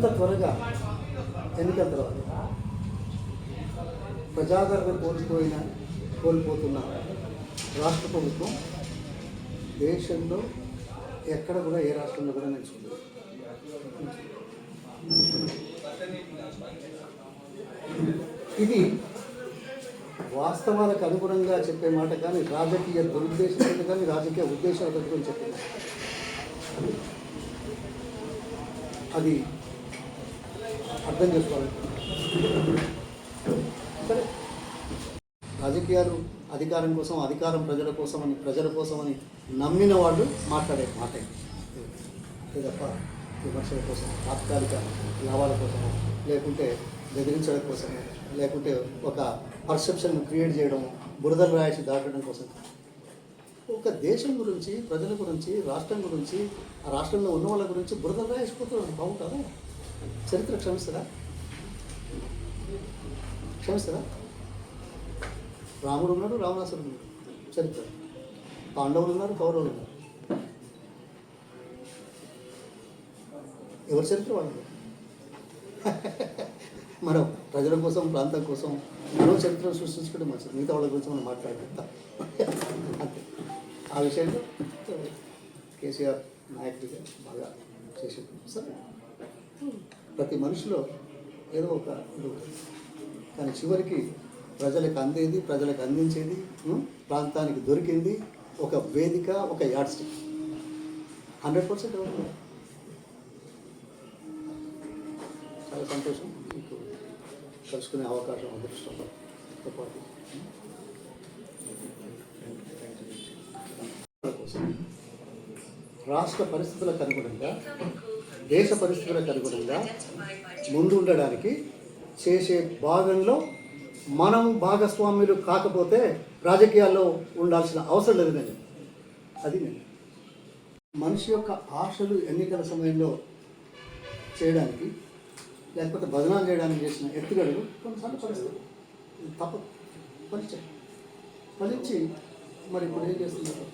ఇంత త్వరగా ఎన్నికల తర్వాత ప్రజాదరణ కోల్పోయిన కోల్పోతున్న రాష్ట్ర ప్రభుత్వం దేశంలో ఎక్కడ కూడా ఏ రాష్ట్రంలో కూడా నేర్చుకుంది ఇది వాస్తవాలకు అనుగుణంగా చెప్పే మాట కానీ రాజకీయ దురుద్దేశాలు కానీ రాజకీయ ఉద్దేశాలు గురించి చెప్పే అది అర్థం చేసుకోవాలి. సరే. రాజకీయాలు అధికారం కోసం అధికారం ప్రజల కోసం అని ప్రజల కోసం అని నమ్మిన వాళ్ళు మాట్లాడే మాట అంతే తప్ప విమర్శల కోసం తాత్కాలిక లాభాల కోసం లేకుంటే బెదిరించడం కోసం లేకుంటే ఒక పర్సెప్షన్ క్రియేట్ చేయడం బురదలు రాసి దాటడం కోసం. ఒక దేశం గురించి ప్రజల గురించి రాష్ట్రం గురించి ఆ రాష్ట్రంలో ఉన్న వాళ్ళ గురించి బురదలు రాసిపోతున్నారు బాగుంటుందా? చరిత్ర క్షమిస్తుందా? క్షమిస్తుందా? రాముడు ఉన్నాడు రావణాసురుడు ఉన్నాడు. చరిత్ర. పాండవులు ఉన్నారు కౌరవులు ఉన్నారు. ఎవరి చరిత్ర వాళ్ళు మనం ప్రజల కోసం ప్రాంతం కోసం మనం చరిత్రను సృష్టించుకుంటే మంచిది మిగతా వాళ్ళ గురించి మనం మాట్లాడతాం అంతే. ఆ విషయంలో కేసీఆర్ నాయకుడిగా బాగా చేసి సరే. ప్రతి మనిషిలో ఏదో ఒక ఇది కానీ చివరికి ప్రజలకు అందేది ప్రజలకు అందించేది ప్రాంతానికి దొరికింది ఒక వేదిక ఒక యాడ్ స్టిక్ హండ్రెడ్ పర్సెంట్ ఎవరు చాలా సంతోషం. మీకు కలుసుకునే అవకాశం అదృష్టంతో పాటు రాష్ట్ర పరిస్థితులకు అనుగుణంగా దేశ పరిస్థితులకు అనుగుణంగా ముందు ఉండడానికి చేసే భాగంలో మనం భాగస్వామ్యులు కాకపోతే రాజకీయాల్లో ఉండాల్సిన అవసరం లేదు నేను అది నేను. మనిషి యొక్క ఆశలు ఎన్నికల సమయంలో చేయడానికి లేకపోతే భజనాలు చేయడానికి చేసిన ఎత్తుగడలు కొన్నిసార్లు పరిస్థితులు తప్ప తప్పదు ఫలించి మరి ఇప్పుడు ఏం చేస్తున్నారు?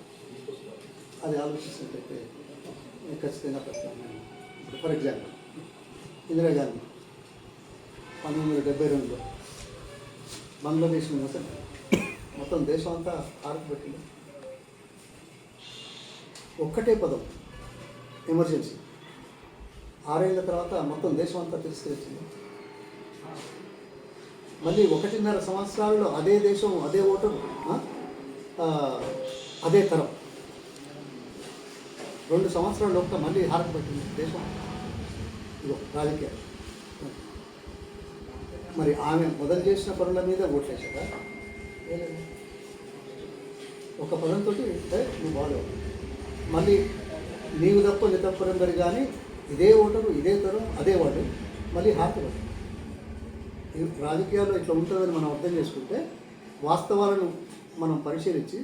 అది ఆలోచిస్తున్నట్టయితే ఖచ్చితంగా ప్రస్తావన ఇప్పుడు ఫర్ ఎగ్జాంపుల్ ఇందిరాగాంధీ పంతొమ్మిది వందల డెబ్బై రెండులో బంగ్లాదేశ్ మొత్తం మొత్తం దేశం అంతా ఆరకబెట్టింది ఒక్కటే పదం ఎమర్జెన్సీ. ఆరేళ్ళ తర్వాత మొత్తం దేశం అంతా తిరస్కరించింది. మళ్ళీ ఒకటిన్నర సంవత్సరాల్లో అదే దేశం అదే ఓటరు అదే తరం. రెండు సంవత్సరాల లోపల మళ్ళీ హారత పెట్టింది దేశం. ఇదో రాజకీయాలు మరి ఆమె మొదలు చేసిన పనుల మీద ఓట్లేసారా ఒక పదంతో నువ్వు బాగాలేవు. మళ్ళీ నీవు తప్ప నీ తప్పరందరు కానీ ఇదే ఓటరు ఇదే తరం అదే వాడు మళ్ళీ హారత ఈ రాజకీయాల్లో ఇట్లా ఉంటుందని మనం అర్థం చేసుకుంటే వాస్తవాలను మనం పరిశీలించి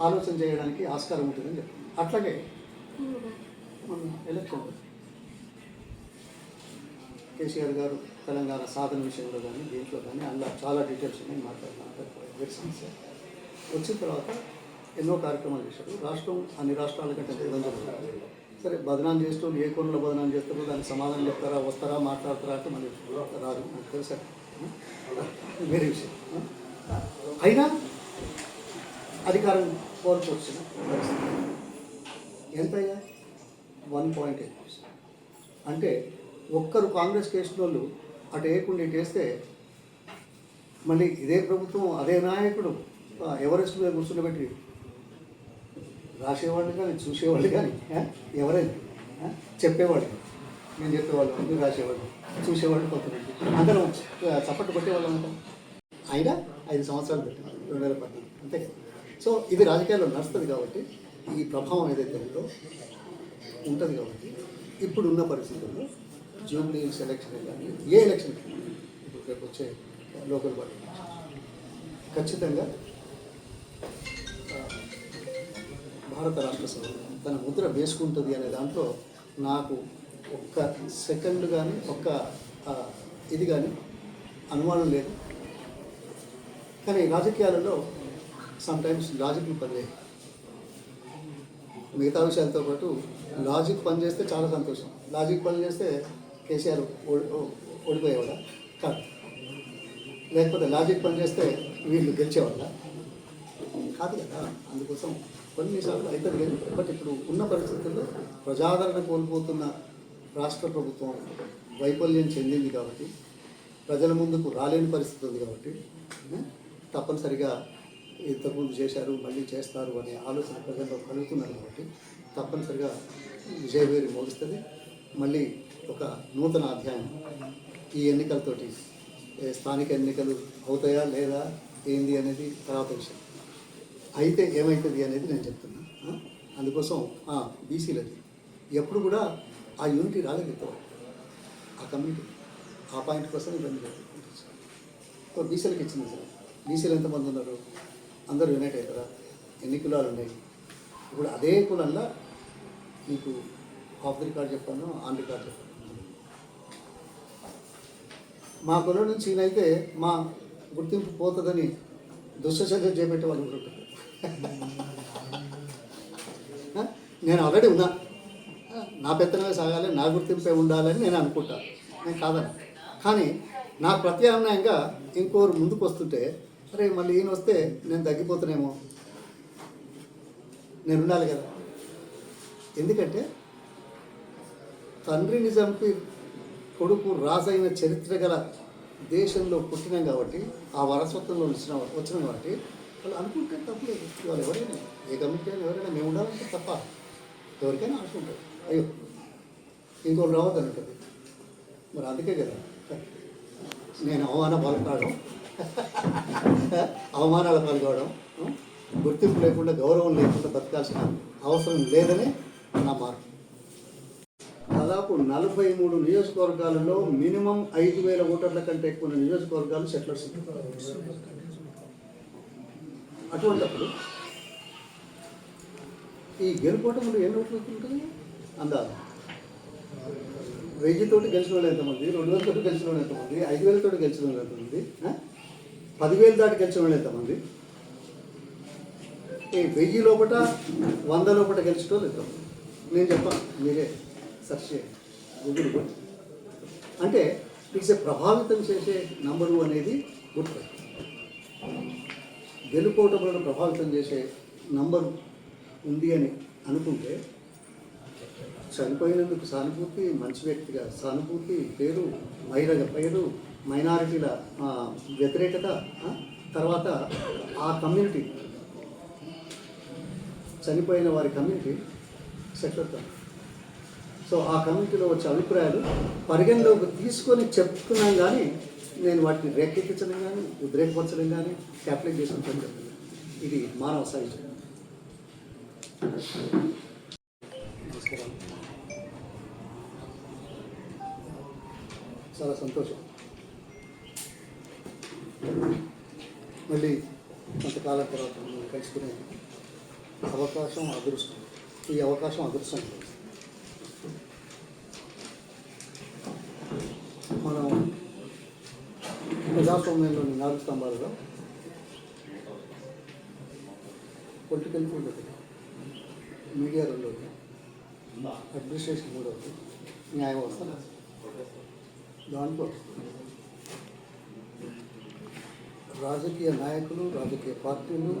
ఆలోచన చేయడానికి ఆస్కారం ఉంటుందని చెప్తాం అట్లాగే ఎలక్షన్. కేసీఆర్ గారు తెలంగాణ సాధన విషయంలో కానీ దీంట్లో కానీ అందులో చాలా డీటెయిల్స్ ఉన్నాయి. మాట్లాడుతున్నాను వెరీ సమస్య. వచ్చిన తర్వాత ఎన్నో కార్యక్రమాలు చేశారు. రాష్ట్రం అన్ని రాష్ట్రాల కంటే దిగంజలు సరే బదనాం చేస్తూ ఏ కోణంలో బదనాం చేస్తారో దానికి సమాధానం చెప్తారా వస్తారా మాట్లాడతారా అంటే మళ్ళీ రాదు. నాకు తెలుసా వేరే విషయం. అయినా అధికారం కోల్పోవచ్చిన పరిస్థితి. ఎంతయ్యా వన్ పాయింట్ ఎయిట్ పర్సెంట్. అంటే ఒక్కరు కాంగ్రెస్ కేసిన వాళ్ళు అటు వేయకుండా ఇటు వేస్తే మళ్ళీ ఇదే ప్రభుత్వం అదే నాయకుడు ఎవరెస్ట్ మీద కూర్చుండబెట్టి రాసేవాళ్ళు కానీ చూసేవాళ్ళు కానీ ఎవరైనా చెప్పేవాళ్ళు. నేను చెప్పేవాళ్ళు మీరు రాసేవాళ్ళు చూసేవాళ్ళు కొంతమంది. అందరం ఆ, చప్పట్లు అంటాం అయినా ఐదు సంవత్సరాలు పెట్టినారు రెండు వేల పద్నాలుగు అంతే. కదా సో ఇది రాజకీయాల్లో నడుస్తుంది కాబట్టి ఈ ప్రభావం ఏదైతే ఉందో ఉంటుంది కాబట్టి ఇప్పుడున్న పరిస్థితుల్లో జూబ్లీ ఎలక్షన్ కానీ ఏ ఎలక్షన్ ఇప్పుడు రేపు వచ్చే లోకల్ బాడీ ఖచ్చితంగా భారత రాష్ట్ర సభ తన ముద్ర వేసుకుంటుంది అనే దాంట్లో నాకు ఒక్క సెకండ్ కానీ ఒక్క ఇది కానీ అనుమానం లేదు. కానీ రాజకీయాలలో సమ్ టైమ్స్ పని పనిలేదు మిగతా విషయాలతో పాటు లాజిక్ పని చేస్తే చాలా సంతోషం. లాజిక్ పని చేస్తే కేసీఆర్ ఓడిపోయేవాడ? కాదు. లేకపోతే లాజిక్ పని చేస్తే వీళ్ళు గెలిచేవాళ్ళ? కాదు కదా. అందుకోసం కొన్నిసార్లు అవుతుంది కానీ బట్ ఇప్పుడు ఉన్న పరిస్థితుల్లో ప్రజాదరణ కోల్పోతున్న రాష్ట్ర ప్రభుత్వం వైఫల్యం చెందింది కాబట్టి ప్రజల ముందుకు రాలేని పరిస్థితి ఉంది కాబట్టి తప్పనిసరిగా ఇంతకుముందు చేశారు మళ్ళీ చేస్తారు అనే ఆలోచన ప్రజల్లో కలుగుతున్నారు కాబట్టి తప్పనిసరిగా విజయవేరి మోగిస్తుంది. మళ్ళీ ఒక నూతన అధ్యాయం. ఈ ఎన్నికలతోటి స్థానిక ఎన్నికలు అవుతాయా లేదా ఏంది అనేది తర్వాత విషయం. అయితే ఏమవుతుంది అనేది నేను చెప్తున్నా. అందుకోసం బీసీలది. ఎప్పుడు కూడా ఆ యూనిటీ రాలేదు ఆ కమ్యూనిటీ ఆ పాయింట్ కోసం ఇబ్బంది లేదు బీసీలకు ఇచ్చింది సార్. బీసీలు ఎంతమంది ఉన్నారు? అందరూ యునైట్ అవుతారా ఎన్ని కులాలు ఉన్నాయి? ఇప్పుడు అదే కులంలో మీకు ఆఫ్ ది రికార్డ్ చెప్పాను ఆన్ రికార్డ్ చెప్పాను. మా కులం నుంచి ఈయనైతే మా గుర్తింపు పోతుందని దుశ్చర్య చేపెట్టే వాళ్ళు ఆ? నేను ఆల్రెడీ ఉన్నా. నా పెత్తనమే సాగాలి నా గుర్తింపే ఉండాలని నేను అనుకుంటా. నేను కాదని కానీ నాకు ప్రత్యామ్నాయంగా ఇంకోరు ముందుకు వస్తుంటే అరే మళ్ళీ ఈయన వస్తే నేను తగ్గిపోతానేమో. నేను ఉండాలి కదా. ఎందుకంటే తండ్రిని చంపి కొడుకు రాజైన చరిత్ర గల దేశంలో పుట్టినాం కాబట్టి ఆ వారసత్వంలో వచ్చిన వచ్చిన కాబట్టి వాళ్ళు అనుకుంటే తప్పలేదు. వాళ్ళు ఎవరైనా ఏ కమిటీ అయినా ఎవరైనా మేము ఉండాలంటే తప్ప ఎవరికైనా అనుకుంటారు. అయ్యో ఇంకోటి రావద్దు ఉంటుంది మరి అందుకే కదా నేను అవమాన పాల్గొనడం అవమానాలు పాల్గొవడం గుర్తింపు లేకుండా గౌరవం లేకుండా బతకాల్సిన అవసరం లేదని నా మార్పు. దాదాపు నలభై మూడు నియోజకవర్గాలలో మినిమం ఐదు వేల ఓటర్ల కంటే ఎక్కువ నియోజకవర్గాలు సెటిలర్స్. అటువంటప్పుడు ఈ గెలుపోటములు ఎన్ని ఓట్లు ఉంటుంది? అందాలు. వెయ్యి తోటి గెలిచిన వాళ్ళు ఎంతమంది? రెండు వేలతో గెలిచిన వాళ్ళు ఎంతమంది? ఐదు వేలతో గెలిచిన వాళ్ళు ఎంతమంది? పదివేలు దాటి గెలిచిన వాళ్ళు ఎంతమంది? ఈ వెయ్యి లోపట వంద లోపల గెలిచిన వాళ్ళు నేను చెప్పాను మీరే సెర్చ్ చేయండి గూగుల్ అంటే ఇట్స్ ప్రభావితం చేసే నంబరు అనేది గుర్తు. గెలుపోటములను ప్రభావితం చేసే నంబరు ఉంది అని అనుకుంటే చనిపోయినందుకు సానుభూతి మంచి వ్యక్తిగా సానుభూతి పేరు మహిళల పేరు మైనారిటీల వ్యతిరేకత తర్వాత ఆ కమ్యూనిటీ చనిపోయిన వారి కమ్యూనిటీ సెక్టర్ సో ఆ కమ్యూనిటీలో వచ్చే అభిప్రాయాలు పరిగణలోకి తీసుకొని చెప్తున్నాం కానీ నేను వాటిని రేకెత్తించడం కానీ ఉద్రేకపరచడం కానీ క్యాపిటలైజ్ చేసిన పని ఇది మానవ సహజం చాలా సంతోషం. మళ్ళీ కొంతకాలం తర్వాత మనం కలుసుకునే అవకాశం అదృష్టం. ఈ అవకాశం అదృష్టం. మనం ప్రజాస్వామ్యంలోని నాలుగు స్తంభాలుగా పొలిటికల్ ఫీల్డ్ ఒకటి మీడియా రెండోది అడ్మినిస్ట్రేషన్ మూడోది న్యాయ వ్యవస్థ దాంట్లో రాజకీయ నాయకులు రాజకీయ పార్టీలు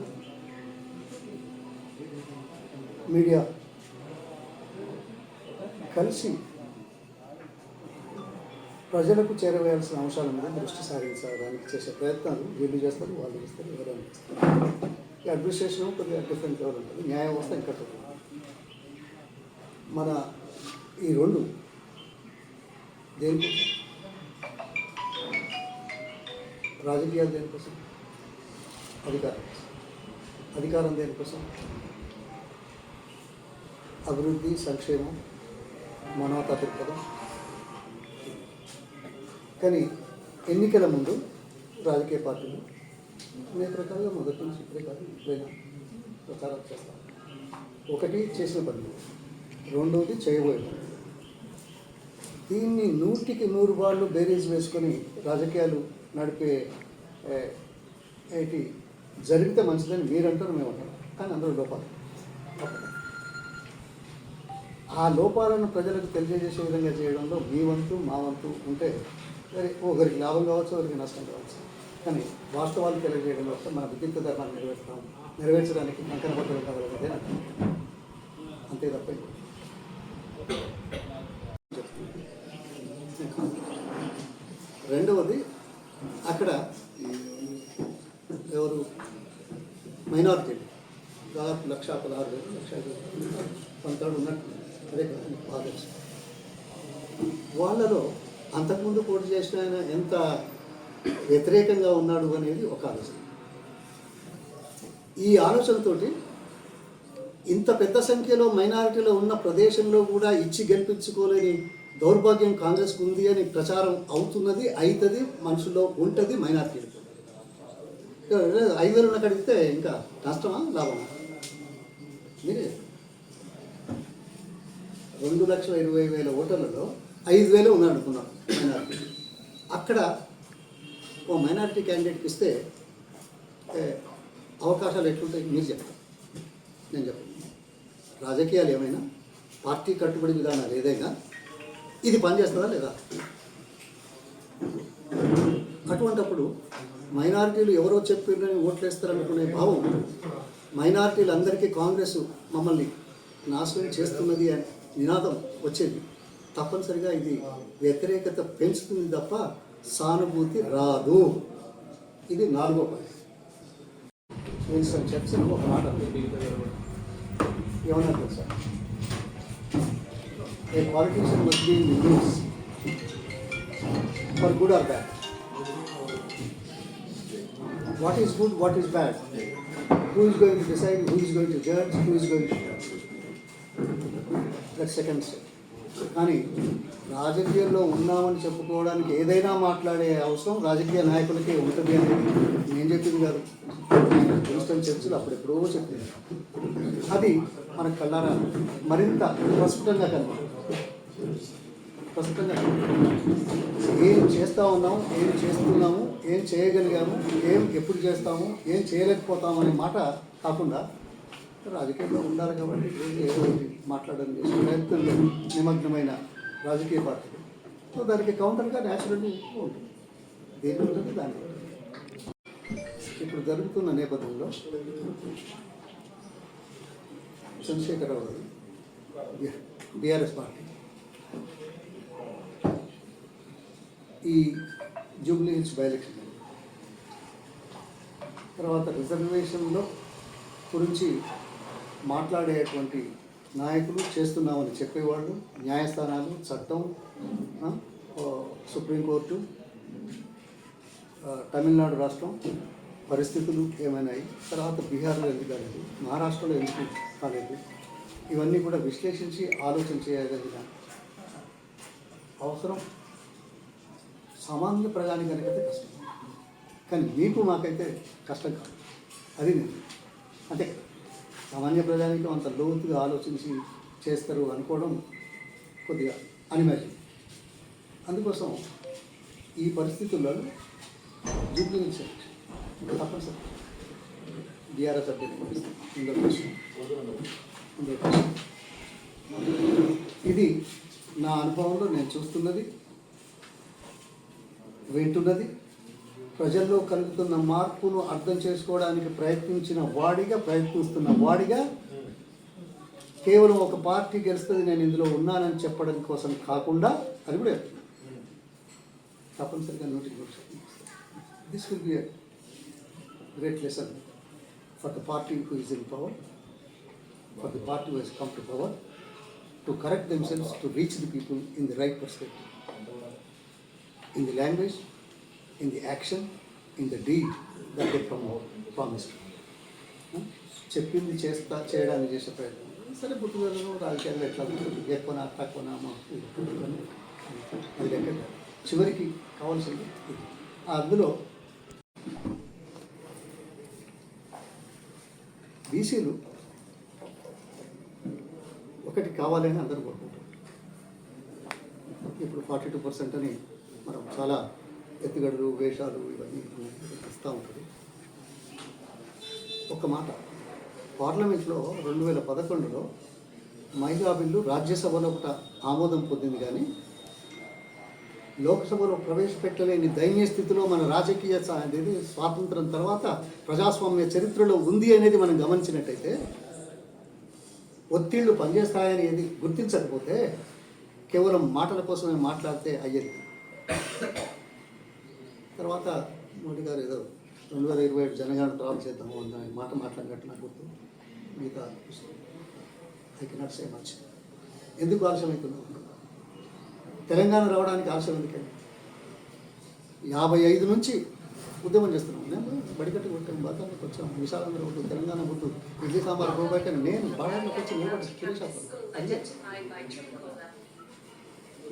మీడియా కలిసి ప్రజలకు చేరవేయాల్సిన అంశాల మీద దృష్టి సారించడానికి చేసే ప్రయత్నాలు వీళ్ళు చేస్తారు వాళ్ళు చేస్తారు ఎవరైనా ఈ అడ్మినిస్ట్రేషన్ కొద్దిగా డిఫరెంట్ లెవెల్ ఉంటుంది. న్యాయ వ్యవస్థ ఇంకా మన ఈ రెండు దేనికి రాజకీయాలు దేనికోసం? అధికారం. అధికారం దేనికోసం? అభివృద్ధి సంక్షేమం మానవతా దృక్పథం కానీ ఎన్నికల ముందు రాజకీయ పార్టీలు అనేక రకాలుగా మొదటి నుంచి ఇప్పుడే కాదు ఇప్పుడైనా ప్రచారాలు చేస్తాం ఒకటి చేసిన పనులు రెండోది చేయబోయే పనులు దీన్ని నూటికి నూరు వాళ్ళు బేరీజ్ వేసుకొని రాజకీయాలు నడిపే ఏంటి జరిగితే మంచిదని మీరు అంటారు మేము అంటాం కానీ అందరూ లోపాలు. ఆ లోపాలను ప్రజలకు తెలియజేసే విధంగా చేయడంలో మీ వంతు మా వంతు ఉంటే ఒకరికి లాభం కావచ్చు ఒకరికి నష్టం కావచ్చు. కానీ వాస్తవాలు తెలియజేయడం వల్ల మన విద్యుత్ ధర్మాన్ని నెరవేర్చడం నెరవేర్చడానికి కంకణ పద్ధతులు కావాలన్నదే అంతే తప్ప రెండవది అక్కడ ఎవరు మైనారిటీ దాదాపు లక్ష పదహారు వేలు లక్ష ఐదు వేలు కొంతడు ఉన్నట్టు అదే కదా ఫాదర్స్ వాళ్ళలో అంతకుముందు పోటీ చేసిన ఆయన ఎంత వ్యతిరేకంగా ఉన్నాడు అనేది ఒక ఆలోచన. ఈ ఆలోచనతోటి ఇంత పెద్ద సంఖ్యలో మైనారిటీలో ఉన్న ప్రదేశంలో కూడా ఇచ్చి గెలిపించుకోలేని దౌర్భాగ్యం కాంగ్రెస్కు ఉంది అని ప్రచారం అవుతున్నది అవుతుంది మనుషుల్లో ఉంటుంది మైనారిటీలకు ఐదు వేలు ఉన్న కడిగితే ఇంకా నష్టమా లాభమా? మీరే రెండు లక్షల ఇరవై వేల ఓటర్లలో ఐదు వేలు ఉన్నాడు అనుకున్నాం మైనార్టీ. అక్కడ ఓ మైనార్టీ క్యాండిడేట్కి ఇస్తే ఏ, అవకాశాలు ఎట్లుంటాయి మీరు చెప్తారు నేను చెప్పను. రాజకీయాలు ఏమైనా? పార్టీ కట్టుబడి విధానాలు ఏదైనా? ఇది పనిచేస్తుందా లేదా? అటువంటప్పుడు మైనారిటీలు ఎవరో చెప్పిండ్రని ఓట్లేస్తారనుకునే భావం మైనారిటీలందరికీ కాంగ్రెస్ మమ్మల్ని నాశనం చేస్తున్నది అని నినాదం వచ్చేది. తప్పనిసరిగా ఇది వ్యతిరేకత పెంచుతుంది తప్ప సానుభూతి రాదు. ఇది నాలుగో పాయింట్. విన్స్టన్ చర్చిల్ ఒక మాట. ఏమన్నా తెలుసా? A politician must be in news for good or bad what is good, what is bad, who is going to decide, who is going to judge, who is going to judge. Thirty second కానీ రాజకీయాల్లో ఉన్నామని చెప్పుకోవడానికి ఏదైనా మాట్లాడే అవసరం రాజకీయ నాయకులకే ఉంటుంది అని నేను చెప్పింది కాదు. విన్స్టన్ చర్చిలు అప్పుడెప్పుడో చెప్పింది అది మన కళ్ళారా మరింత ప్రస్ఫుటంగా కనబడుతుంది. ప్రస్తుతంగా ఏం చేస్తూ ఉన్నాము ఏం చేస్తున్నాము ఏం చేయగలిగాము ఏం ఎప్పుడు చేస్తాము ఏం చేయలేకపోతాము అనే మాట కాకుండా రాజకీయంలో ఉండాలి కాబట్టి ఏదో మాట్లాడడం ప్రయత్నంలో నిమగ్నమైన రాజకీయ పార్టీ సో దానికి కౌంటర్గా న్యాచురల్ ఉంటుంది. దేని ఉంటుంది? దాని ఇప్పుడు జరుగుతున్న నేపథ్యంలో చంద్రశేఖరరావు గారు బీఆర్ఎస్ పార్టీ. ఈ జూబ్లీ హిల్స్ బై ఎలక్షన్ తర్వాత రిజర్వేషన్లో గురించి మాట్లాడేటువంటి నాయకులు చేస్తున్నామని చెప్పేవాళ్ళు న్యాయస్థానాలు చట్టం సుప్రీంకోర్టు తమిళనాడు రాష్ట్రం పరిస్థితులు ఏమైనాయి తర్వాత బీహార్లో ఎందుకు కాలేదు మహారాష్ట్రలో ఎందుకు కాలేదు ఇవన్నీ కూడా విశ్లేషించి ఆలోచన చేయగలిగిన అవసరం సామాన్య ప్రజానికైతే కష్టం. కానీ మీకు మాకైతే కష్టం కాదు. అది నేను. అంతే కదా? సామాన్య ప్రజానికి అంత లోతుగా ఆలోచించి చేస్తారు అనుకోవడం కొద్దిగా అనిమాజిన్ అందుకోసం ఈ పరిస్థితుల్లో జూబ్లీ హిల్స్ తప్పనిసరి. బీఆర్ఎస్ అభ్యర్థి ఇది నా అనుభవంలో నేను చూస్తున్నది వింటున్నది ప్రజల్లో కలుగుతున్న మార్పును అర్థం చేసుకోవడానికి ప్రయత్నించిన వాడిగా ప్రయత్నిస్తున్న వాడిగా కేవలం ఒక పార్టీ గెలుస్తుంది నేను ఇందులో ఉన్నానని చెప్పడం కోసం కాకుండా అది కూడా తప్పనిసరిగా నూటికి this will be great lesson for the party who is in power for the party who has come to power to correct themselves to reach the people in the right perspective in the language in the action, in the deed that they promote, promised. Hmm? చెప్పింది చేస్తా చేయడానికి చేసే ప్రయత్నం. సరే పుట్టుదలను రాజకీయాలు ఎట్లా ఉంటుంది ఎక్కువనా తక్కువనా మాకు అది లెక్క చివరికి కావాల్సింది ఆ అందులో బీసీలు ఒకటి కావాలని అందరూ కోరుకుంటారు. ఇప్పుడు ఫార్టీ టూ పర్సెంట్ అని మనం చాలా ఎత్తుగడలు వేషాలు ఇవన్నీ ఇస్తూ ఉంటుంది. ఒక మాట. పార్లమెంట్లో రెండు వేల పదకొండులో మహిళా బిల్లు రాజ్యసభలో ఒకట ఆమోదం పొందింది కానీ లోక్సభలో ప్రవేశపెట్టలేని దైన్య స్థితిలో మన రాజకీయ అనేది స్వాతంత్రం తర్వాత ప్రజాస్వామ్య చరిత్రలో ఉంది అనేది మనం గమనించినట్టయితే ఒత్తిళ్ళు పనిచేస్తాయని ఏది గుర్తించకపోతే కేవలం మాటల కోసమే మాట్లాడితే అయ్యేది. తర్వాత మోడీ గారు ఏదో రెండు వేల ఇరవై ఏడు జనగణన ట్రావెల్ చేద్దాము అన్న మాట మాట్లాడినట్టు నాకు గుర్తు మిగతా ఐ కెనాట్ సే మచ్ ఎందుకు ఆలస్యం తెలంగాణ రావడానికి ఆలస్యం ఎందుకండి యాభై ఐదు నుంచి ఉద్యమం చేస్తున్నాం నేను బడికట్టు కొట్టాను బాతానికి వచ్చాం విశాలంగా కొట్టు తెలంగాణ కొట్టు ఇడ్లీ సాంబార్ పోబట్టాను నేను బాగా వచ్చి నిలబడి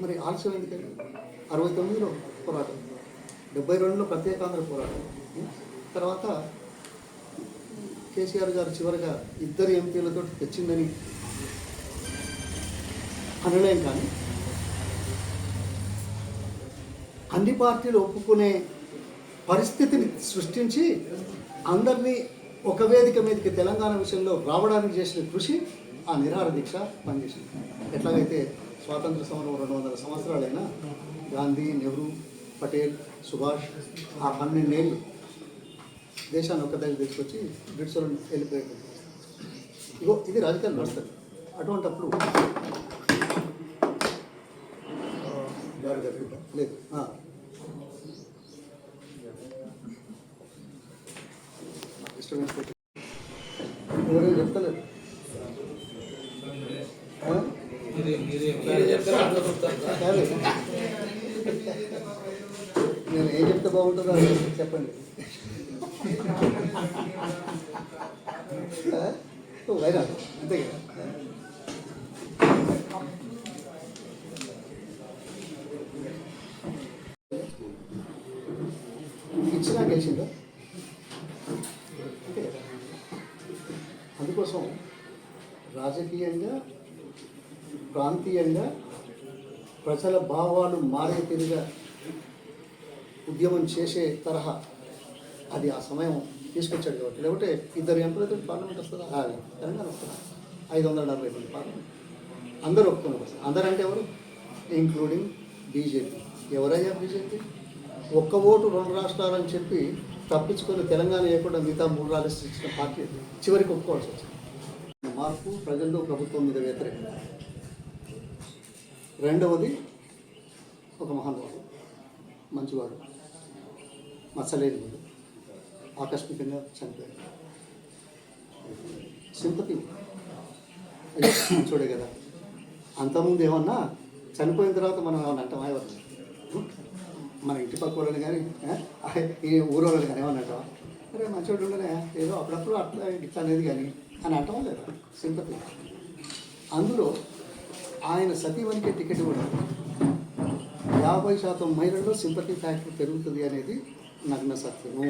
మరి ఆలస్యం ఎందుకండి అరవై తొమ్మిదిలో పోరాటం డెబ్బై రెండులో ప్రత్యేకాంధ్ర పోరాటం. తర్వాత కేసీఆర్ గారు చివరిగా ఇద్దరు ఎంపీలతో తెచ్చిందని అనలేం కానీ అన్ని పార్టీలు ఒప్పుకునే పరిస్థితిని సృష్టించి అందరినీ ఒక వేదిక మీదకి తెలంగాణ విషయంలో రావడానికి చేసిన కృషి ఆ నిరాహార దీక్ష పనిచేసింది. ఎట్లాగైతే స్వాతంత్ర సమరం రెండు వందల సంవత్సరాలైనా గాంధీ నెహ్రూ పటేల్ సుభాష్ ఆ పన్నెండేళ్ళు దేశాన్ని ఒక్క దగ్గర తీసుకొచ్చి బ్రిటిష్ వెళ్ళిపోయాడు ఇగో ఇది రాజకీయాలు నడుస్తుంది అటువంటప్పుడు ఆ, లేదు డిస్టర్బెన్స్ ఎవరైనా చెప్తలేదు ఆ? కాదు. నేను ఏం చెప్తే బాగుంటుందో అది చెప్పండి ఆ? ఓ, అంతే కదా. ఇచ్చినా గెలిచిందా? అంతే కదా. అందుకోసం రాజకీయంగా ప్రాంతీయంగా ప్రజల భావాలు మారే తిరిగా ఉద్యమం చేసే తరహా అది ఆ సమయం. తీసుకొచ్చాడు కాబట్టి. లేకపోతే ఇద్దరు ఎంపీలతో పార్లమెంట్ వస్తుందా? ఆ, తెలంగాణ వస్తుందా? ఐదు వందల నలభై మంది పార్లమెంట్. అందరూ ఒప్పుకున్నారు అందరూ అంటే ఎవరు? ఇంక్లూడింగ్ బీజేపీ ఎవరయ్యా బీజేపీ ఒక్క ఓటు రెండు రాష్ట్రాలని చెప్పి తప్పించుకొని తెలంగాణ వేయకుండా మిగతా మూడు రాష్ట్రాలు ఇచ్చిన పార్టీ చివరికి ఒప్పుకోవాల్సి వచ్చింది. మార్పు ప్రజల్లో ప్రభుత్వం మీద వ్యతిరేకత రెండవది ఒక మహానుభావుడు. మంచివాడు. మచ్చలేని వాడు. ఆకస్మికంగా చనిపోయాడు సింపతి. చూడే కదా. అంతకుముందు ఏమన్నా చనిపోయిన తర్వాత మనం ఏమన్నా అంటాం ఎవరు? మన ఇంటి పక్క వాళ్ళని కానీ ఈ ఊరు వాళ్ళని కానీ ఏమన్నా అంటావా? అరే మంచివాడు ఉండనే. ఏదో అప్పుడప్పుడు అట్లా ఇట్లా అనేది కానీ అని అంటాం లేదా? సింపతి. అందులో ఆయన సతీమణికే టికెట్ కూడా. యాభై శాతం మహిళల్లో సింపతి ఫ్యాక్టర్ పెరుగుతుంది అనేది నగ్న సత్యము.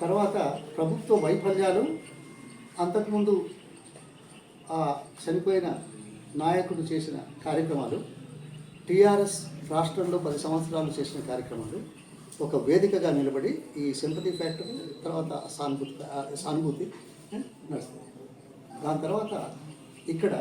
తర్వాత ప్రభుత్వ వైఫల్యాలు అంతకుముందు ఆ చనిపోయిన నాయకుడు చేసిన కార్యక్రమాలు టీఆర్ఎస్ రాష్ట్రంలో పది సంవత్సరాలు చేసిన కార్యక్రమాలు ఒక వేదికగా నిలబడి ఈ సింపతి ఫ్యాక్టరీ తర్వాత సానుభూతి సానుభూతి నడుస్తుంది. దాని తర్వాత ఇక్కడ